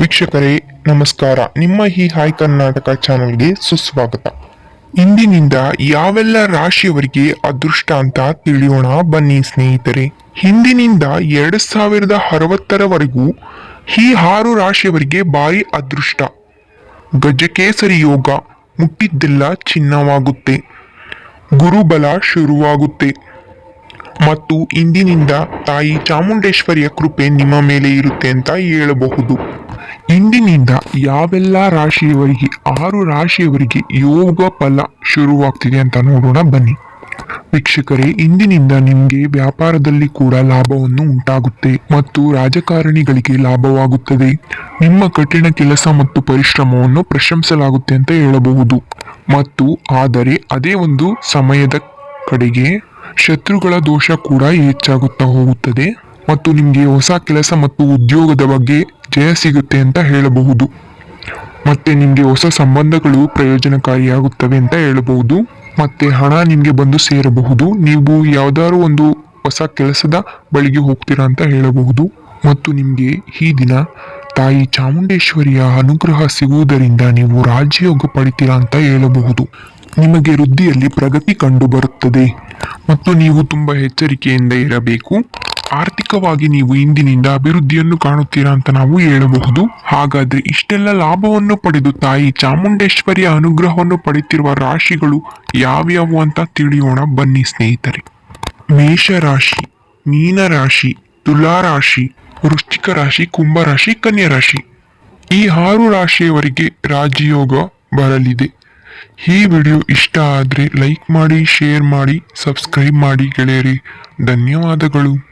ವೀಕ್ಷಕರೇ, ನಮಸ್ಕಾರ. ನಿಮ್ಮ ಈ ಹಾಯ್ ಕರ್ನಾಟಕ ಚಾನಲ್ಗೆ ಸುಸ್ವಾಗತ. ಇಂದಿನಿಂದ ಯಾವೆಲ್ಲ ರಾಶಿಯವರಿಗೆ ಅದೃಷ್ಟ ಅಂತ ತಿಳಿಯೋಣ ಬನ್ನಿ ಸ್ನೇಹಿತರೆ. ಹಿಂದಿನಿಂದ ಎರಡು ಸಾವಿರದ ಅರವತ್ತರವರೆಗೂ ಈ ಆರು ರಾಶಿಯವರಿಗೆ ಭಾರಿ ಅದೃಷ್ಟ. ಗಜಕೇಸರಿ ಯೋಗ ಮುಟ್ಟಿದ್ದೆಲ್ಲ ಚಿನ್ನವಾಗುತ್ತೆ. ಗುರುಬಲ ಶುರುವಾಗುತ್ತೆ. ಮತ್ತು ಇಂದಿನಿಂದ ತಾಯಿ ಚಾಮುಂಡೇಶ್ವರಿಯ ಕೃಪೆ ನಿಮ್ಮ ಮೇಲೆ ಇರುತ್ತೆ ಅಂತ ಹೇಳಬಹುದು. ಇಂದಿನಿಂದ ಯಾವೆಲ್ಲ ರಾಶಿಯವರಿಗೆ, ಆರು ರಾಶಿಯವರಿಗೆ ಯೋಗ ಫಲ ಶುರುವಾಗ್ತಿದೆ ಅಂತ ನೋಡೋಣ ಬನ್ನಿ. ವೀಕ್ಷಕರೇ, ಇಂದಿನಿಂದ ನಿಮಗೆ ವ್ಯಾಪಾರದಲ್ಲಿ ಕೂಡ ಲಾಭವನ್ನು ಉಂಟಾಗುತ್ತೆ ಮತ್ತು ರಾಜಕಾರಣಿಗಳಿಗೆ ಲಾಭವಾಗುತ್ತದೆ. ನಿಮ್ಮ ಕಠಿಣ ಕೆಲಸ ಮತ್ತು ಪರಿಶ್ರಮವನ್ನು ಪ್ರಶಂಸಲಾಗುತ್ತೆ ಅಂತ ಹೇಳಬಹುದು. ಮತ್ತು ಆದರೆ ಅದೇ ಒಂದು ಸಮಯದ ಕಡೆಗೆ ಶತ್ರುಗಳ ದೋಷ ಕೂಡ ಹೆಚ್ಚಾಗುತ್ತಾ ಹೋಗುತ್ತದೆ. ಮತ್ತು ನಿಮಗೆ ಹೊಸ ಕೆಲಸ ಮತ್ತು ಉದ್ಯೋಗದ ಬಗ್ಗೆ ಜಯ ಸಿಗುತ್ತೆ ಅಂತ ಹೇಳಬಹುದು. ಮತ್ತೆ ನಿಮಗೆ ಹೊಸ ಸಂಬಂಧಗಳು ಪ್ರಯೋಜನಕಾರಿಯಾಗುತ್ತವೆ ಅಂತ ಹೇಳಬಹುದು. ಮತ್ತೆ ಹಣ ನಿಮಗೆ ಬಂದು ಸೇರಬಹುದು. ನೀವು ಯಾವ್ದಾದ್ರು ಒಂದು ಹೊಸ ಕೆಲಸದ ಬಳಿಗೆ ಹೋಗ್ತೀರಾ ಅಂತ ಹೇಳಬಹುದು. ಮತ್ತು ನಿಮಗೆ ಈ ದಿನ ತಾಯಿ ಚಾಮುಂಡೇಶ್ವರಿಯ ಅನುಗ್ರಹ ಸಿಗುವುದರಿಂದ ನೀವು ರಾಜ್ಯಯೋಗ ಪಡಿತೀರಾ ಅಂತ ಹೇಳಬಹುದು. ನಿಮಗೆ ವೃದ್ಧಿಯಲ್ಲಿ ಪ್ರಗತಿ ಕಂಡು ಬರುತ್ತದೆ ಮತ್ತು ನೀವು ತುಂಬಾ ಎಚ್ಚರಿಕೆಯಿಂದ ಇರಬೇಕು. ಆರ್ಥಿಕವಾಗಿ ನೀವು ಇಂದಿನಿಂದ ಅಭಿವೃದ್ಧಿಯನ್ನು ಕಾಣುತ್ತೀರಾ ಅಂತ ನಾವು ಹೇಳಬಹುದು. ಹಾಗಾದ್ರೆ ಇಷ್ಟೆಲ್ಲ ಲಾಭವನ್ನು ಪಡೆದು ತಾಯಿ ಚಾಮುಂಡೇಶ್ವರಿಯ ಅನುಗ್ರಹವನ್ನು ಪಡೆಯುತ್ತಿರುವ ರಾಶಿಗಳು ಯಾವ್ಯಾವು ಅಂತ ತಿಳಿಯೋಣ ಬನ್ನಿ ಸ್ನೇಹಿತರೆ. ಮೇಷರಾಶಿ, ಮೀನರಾಶಿ, ತುಲಾರಾಶಿ, ವೃಶ್ಚಿಕ ರಾಶಿ, ಕುಂಭರಾಶಿ ಕನ್ಯಾ ರಾಶಿ ಈ ಆರು ರಾಶಿಯವರಿಗೆ ರಾಜಯೋಗ ಬರಲಿದೆ. ಈ ವಿಡಿಯೋ ಇಷ್ಟ ಆದರೆ ಲೈಕ್ ಮಾಡಿ, ಶೇರ್ ಮಾಡಿ, ಸಬ್ಸ್ಕ್ರೈಬ್ ಮಾಡಿ ಗೆಳೆಯರಿ. ಧನ್ಯವಾದಗಳು.